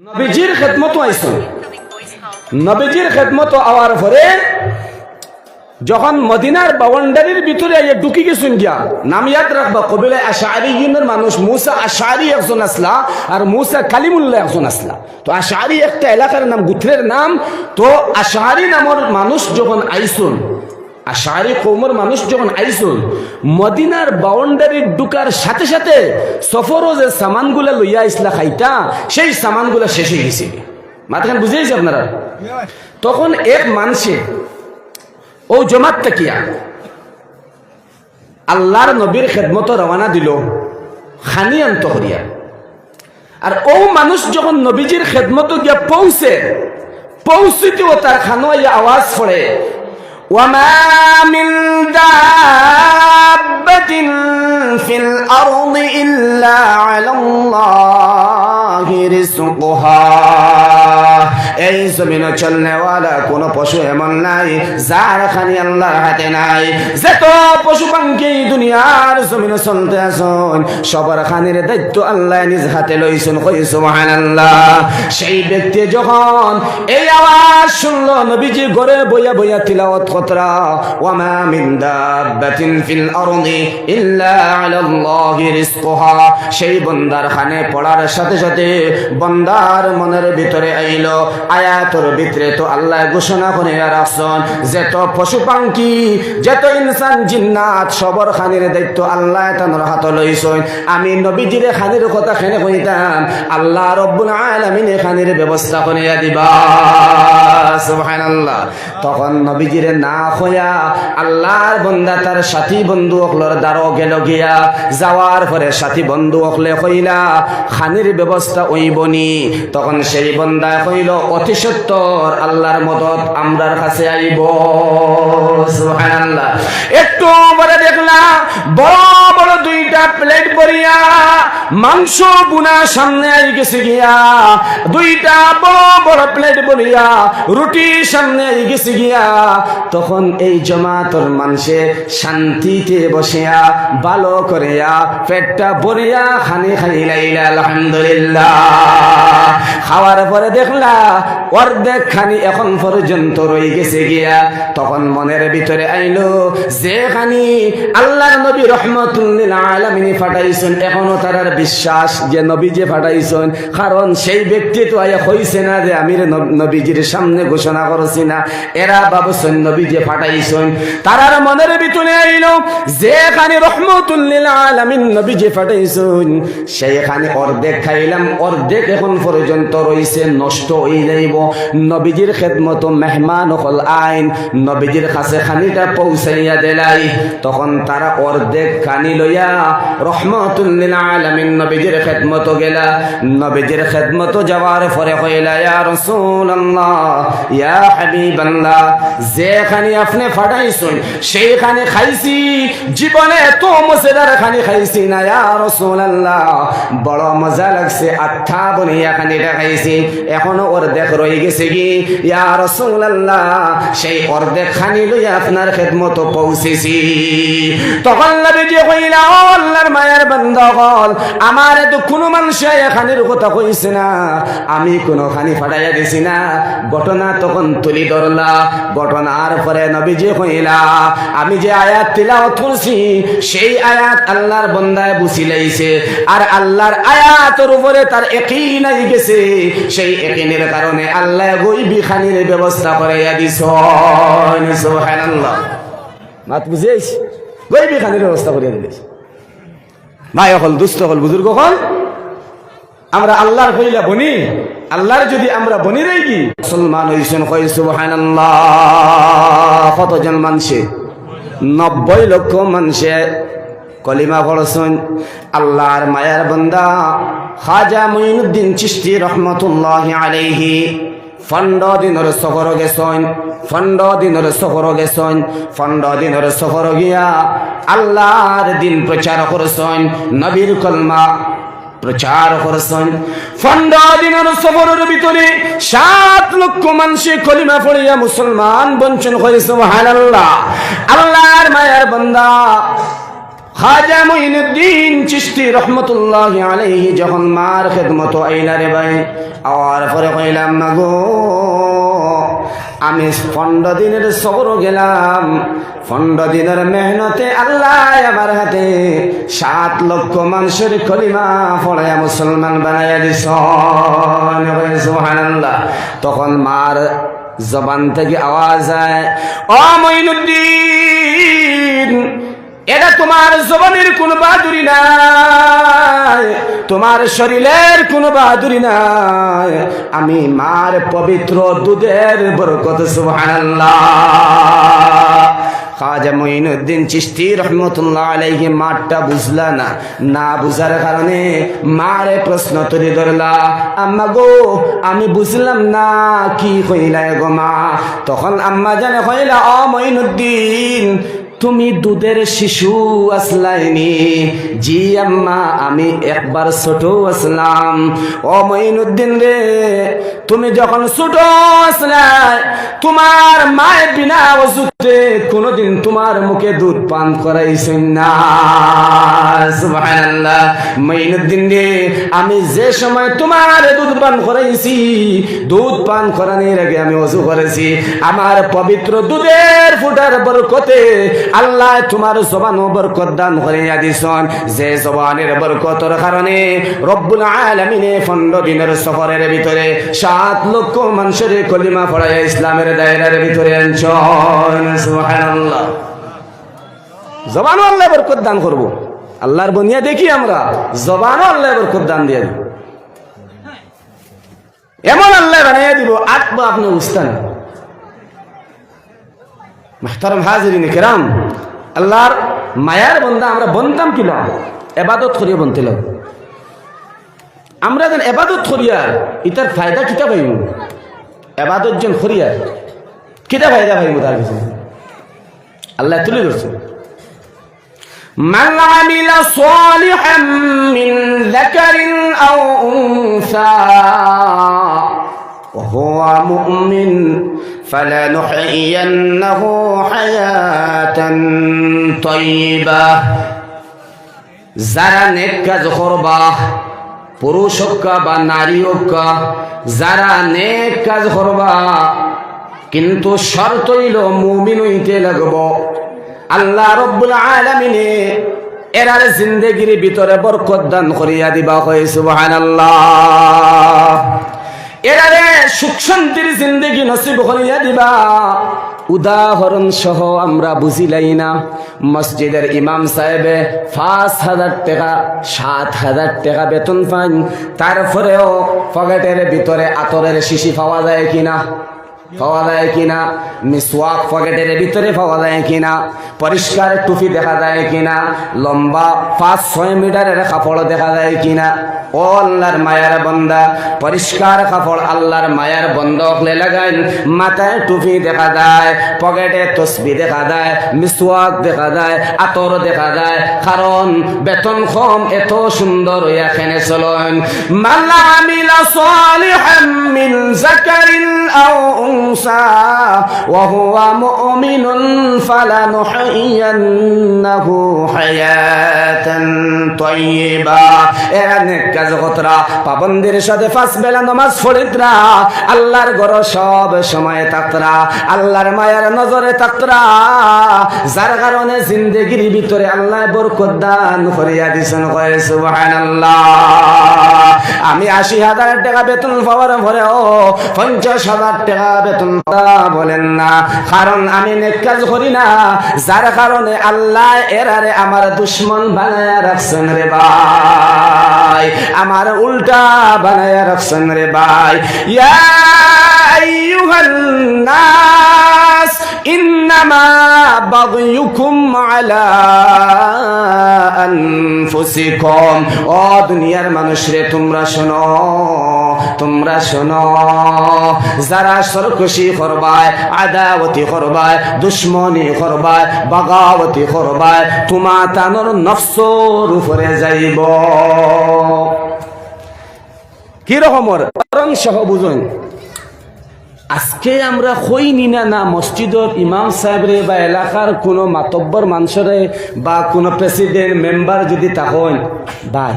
নবীজির খেদমত আইসুন নবীজির খেদমত আওয়ার পরে যখন মদিনার বাউন্ডারির ভিতরে আইয়া ঢুকি গেছুন গিয়া নাম ইয়াদ রাখবা কবিলে আশারি ইউনের মানুষ, মুসা আশারি একজন আসলা আর মুসা কালিমুল্লাহ একজন আসলা। তো আশারি একটা এলাকার নাম, গুত্রের নাম, তো আশারি নামর মানুষ যখন আইসুন আশারি কৌমর মানুষ যখন আইসুন মদিনার বাউন্ডারির ঢুকার সাথে সাথে সফরও যে সামানগুলা লইয়া আইসলা খাইতা, সেই সামানগুলা শেষ হয়ে গেছে। মাথাখান বুঝিয়েছি আপনারা? তখন এক মানুষে, ও জমাত তাকিয়া, আল্লাহর নবীর খেদমত রওনা দিল খানি আন্ত করিয়া। আর ও মানুষ যখন নবীজির খেদমত গিয়া পৌঁছে, পৌঁছিতেও তার খানো ইয়া আওয়াজ পড়ে وما من دابة في الأرض إلا على الله رزقها এই জমিনে চলনেওয়ালা কোন পশু এমন নাই, যার খানি আল্লাহর হাতে নাই। যত পশু পাঙ্কি দুনিয়ার জমিনে চলতে আসুন সবার খানির দায়িত্ব আল্লাহ নিজ হাতে লইছেন। কই সুবহানাল্লাহ। সেই ব্যক্তি যখন এই আওয়াজ শুনলো, নবীজি ঘরে বইয়া বইয়া তিলাওয়াত কতরা ওয়ামা মিন দাব্বাতিন ফিল আরদি ইল্লা আলাল্লাহি রিজকুহা। সেই বন্দার খানে পড়ার সাথে সাথে বন্দার মনের ভিতরে আইলো। আয়াতর ভিতরে তো আল্লাহ ঘোষণা করে রাখছেন যেত পশু পাঙ্কি যেত ইনসান, জিন্নাত সবর খানির দায়িত্ব আল্লাহ তানোর হাত লইছেন। আমি নবীজিরে খানির কথা খেনে কইতাম, আল্লাহ রব্বুল আলামিনে খানির ব্যবস্থা করে দিবা। সুবহানাল্লাহ। তখন নবীজিরে না হইয়া আল্লাহর বন্দা তার সাথী বন্ধু অকলর দ্বারও গেল গিয়া, যাওয়ার পরে সাথী বন্ধু অকলে কইলা, খানির ব্যবস্থা ওইবনি তখন সেই বন্দা কইল অতি সত্তর আল্লাহর মদত আমরার কাছে আইব। সুবহানাল্লাহ। একটু পরে দেখলা বড় বড় দুইটা প্লেট ভরিয়া মাংস বুনা সামনে আই গেছে গিয়া। দুইটা বড় বড় প্লেট ভরিয়া রুটি সামনে আই গেছে গিয়া। তখন এই জমাতর মানুষে শান্তিতে বসিয়া, ভালো করিয়া, পেটটা ভরিয়া, খানি খাইলাইলা আলহামদুলিল্লাহ। খাওয়ার পরে দেখলা অর্ধেক খানি এখন পর্যন্ত রয়ে গেছে গিয়া, তখন মনের ভিতরে আইলো যে খানি আল্লাহর নবী রহমতুল্লিল আলমিনী ফাটাইছেন, এখনও তারার বিশ্বাস যে নবী যে ফাটাইছেন, কারণ সেই ব্যক্তি তো আয়া হইছে না যে আমি নবীজির সামনে ঘোষণা করছি না। এরা ভাবছেন নবী যে ফাটাইছেন। তারার মনের ভিতরে আইলো, যেখানে রহমতুল্লিল আলমিন নবী যে ফাটাইছেন, সেইখানে অর্ধেক খাইলাম, অর্ধেক এখন পর্যন্ত রইছে, নষ্ট হয়ে যাইব নবীজির খেদমতো মেহমান হল আইন নবীজির কাছে খানিটা পৌঁছাইয়া দিলাই। তখন তারা অর্ধেক খানি লইয়া রহমতুল্লিল আলামিন নবীজির খেদমত গেলা। নবীজির খেদমত যাওয়ার পরে কইলা, ইয়া রাসূলুল্লাহ ইয়া হাবিবাল্লাহ, যেখানে আপনি সেইখানে খাইছি। জীবনে এত মজাদার খানি খাইছি না, ইয়া রাসূলুল্লাহ, বড় মজা লাগছে আত্মা বনিয়া খানিটা খাইছি। এখনও অর্ধেক রয়ে গেছে কি? ইয়া রাসূলুল্লাহ, সেই অর্ধেক খানি লইয়া আপনার খেদমত পৌঁছেছি। তখন নবীজি কইলা ও আল্লাহর মায়ের বান্দা হল আমার তো কোনো মানুষ এখানের কথা কইছে না। আমি কোনো খানি ফাটাইয়া দিছি না। ঘটনা তখন তুলি ধরলা। ঘটনার পরে নবীজি কইলা, আমি যে আয়াত তিলাওয়াত করছি, সেই আয়াত আল্লাহর বন্দায় বুঝি লাইছে। আর আল্লাহর আয়াতের উপরে তার একই নাই গেছে। সেই একিনের কারণে আল্লাহ গইবি খানির ব্যবস্থা করে দিছ সুবহানাল্লাহ। মাত বুঝেছ গইবি খানির ব্যবস্থা করে দিয়েছ ভাই হল হল বুজুর্গ হল। আমরা আল্লাহর বনি, আল্লাহর যদি আমরা বনি রই কি মুসলমান হইছেন কই সুবহানাল্লাহ। কতজন মানুষে নব্বই লক্ষ মানুষে কলিমা পড়ছেন, আল্লাহর মায়ার বন্দা। খাজা মঈনুদ্দিন চিশতি রহমতুল্লাহ আলাইহি। ফন্ড দিনের সফর গেছন ফন্ড দিনের সফর গেছন ফন্ড দিনের সফর গিয়া আল্লাহর দিন প্রচার করছেন নবীর কলমা প্রচার করছেন ফন্ড দিনের সফরের ভিতরে সাত লক্ষ মানুষে কলিমা পড়িয়া মুসলমান বঞ্চন করেছে সুবহানাল্লাহ। আল্লাহর মায়ার বান্দা খাজা মঈনুদ্দিন চিশতি রহমতুল্লাহ আলাইহি যখন মার খেদমত আইলা রে ভাই, আওয়ার পরে কইলাম না গো আমি পনেরো দিনের সবর গেলাম। পনেরো দিনের মেহনতে আল্লাহ আমার হাতে সাত লক্ষ মানুষের কলিমা পড়ায় মুসলমান বানাইয়া দিস তখন মার জবান থেকে আওয়াজ ও মঈনুদ্দিন এটা তোমার জবানের কোন বাহাদুরি নাই। তোমার শরীরের কোন বাহাদুরি নাই। আমি মার পবিত্র দুধের বরকত, সুবহানাল্লাহ। খাজা মঈনুদ্দিন চিশতি রহমতুল্লাহ আলাইহি মারটা বুঝলা না? না বুঝার কারণে মারে প্রশ্ন তুলে ধরলা। আম্মা গো, আমি বুঝলাম না কি কইলা গো মা। তখন আম্মা জানে কইলা অ মঈনুদ্দিন তুমি দুধের শিশু আসলাইনি। জি আম্মা, আমি একবার ছোট আসলাম। ও মঈনুদ্দিন রে, তুমি যখন ছোট আসলাই তোমার মায়ের বিনা ওষুধে কোনোদিন তোমার মুখে দুধ পান করাইছেন না। মঈনুদ্দিন রে, আমি যে সময় তোমার দুধ পান করাইছি, দুধ পান করানোর আগে আমি অজু করেছি। আমার পবিত্র দুধের ফুটার বরকতে আল্লাহ তোমার জবান বরকত দান করিয়া দিছন। যে জবানের বরকতর কারণে রব্বুল আলামিনে পনেরো দিনের সফরের ভিতরে সাত লক্ষ মানুষের কলিমা পড়ায় ইসলামের দায়রার ভিতরে আনছন। সুবহানাল্লাহ। জবানও আল্লাহ বরকত দান করব। আল্লাহর বনিয়া দেখি আমরা, জবানও আল্লাহ বরকত দান দিয়ে দিব। এমন আল্লাহ বানাইয়া দিব, আত্মা আপনি বুঝতেন মাহতারম হাজিরিন কেরাম আল্লাহর মায়ার বন্ধা আমরা বনতাম কিলাম এবাদত করিয়া বনতিল আমরা যেন এবাদত করিয়ার ইতার ফায়দা কিতা পাইব এবাদত যেন করিয়ার কিতা ফায়দা পাইব তার কিছু আল্লাহ তুলে ধরছে من عمل صالحا من ذكر أو أنثى وهو مؤمن فلنحيينه حياة طيبة যারা নেক কাজ করবা পুরুষ হোক বা নারী হোক যারা নেক কাজ করবা কিন্তু শর্ত হইল মুমিন হইতে লাগব আল্লাহ রব্বুল আলামিনে এরার জিন্দগির ভিতরে বরকত দান করিয়া দিবা হয় সুবহানাল্লাহ এরারে সুখ শান্তির জিন্দগি নসিব করিয়া দিবা। উদাহরণ সহ আমরা বুঝিলাই না। মসজিদের ইমাম সাহেবে পাঁচ হাজার টাকা, সাত হাজার টাকা বেতন পান তারপরেও পকেটের ভিতরে আতরের শিশি পাওয়া যায় কিনা? পাওয়া যায় কিনা? মিসওয়াক পকেটের ভিতরে পাওয়া যায় কিনা? পরিষ্কার টুপি দেখা যায় কিনা? লম্বা পাঁচ, ছয় মিটারের কাপড় দেখা যায় কিনা? ও আল্লাহর মায়ার বন্দা, পরিষ্কার কাপড় আল্লাহর মায়ার বন্ধ হলে লাগাইন মাথায় টুপি দেখা যায়, পকেটে তসবি দেখা যায়, মিসওয়াক দেখা যায়, আতর দেখা যায়। কারণ বেতন কম, এত সুন্দর হইয়া খেনে চলন। মাল্লা আমিলা সালিহাম মিন জাকারিন আও উনসা وهو مؤمن فلنحيينه حياة طيبة এখানে কাজ কতরা পাবন্দির সাথে পাঁচ বেলা নামাজ ফরিদরা আল্লাহর ঘর সব সময় তাতরা আল্লাহর মায়ের নজরে তাতরা যার কারণে জিন্দগির ভিতরে আল্লাহ বরকত দান করিয়া দিছেন কয়ে সুবহানাল্লাহ আমি আশি হাজার টাকা বেতন পাওয়ার পরে ও পঞ্চাশ হাজার টাকা বেতন বলেন না। কারণ আমি নেক কাজ করি না। যার কারণে আল্লাহ এরারে আমার দুশ্মন বানায়া রাখছেন রে ভাই। আমার উল্টা বানায়া রাখছেন রে ভাই। ইয়া ইন্নামা বাগয়ুকুম আলা আনফুসিকুম। ও দুনিয়ার মানুষ রে তোমরা শোনো। তোমরা শোনো, যারা সরকশি করবায় আদাওয়াতি করবায়, দুশ্মনী করবায় বাগাওয়াতি করবায়, তোমা তানোর নফসর উপরে যাইব। কি রকমর কারণ সহ বুঝুন, আজকে আমরা হই নি, না মসজিদর ইমাম সাহেবরে বা এলাকার কোনো মাতব্বর মানুষরে বা কোনো প্রেসিডেন্ট, মেম্বার যদি তখন ভাই,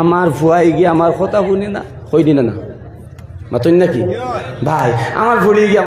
আমার ভুয়াই গিয়ে আমার কথা শুনি না হই নি, না। না মাতই নাকি? ভাই আমার ভুলিয়ে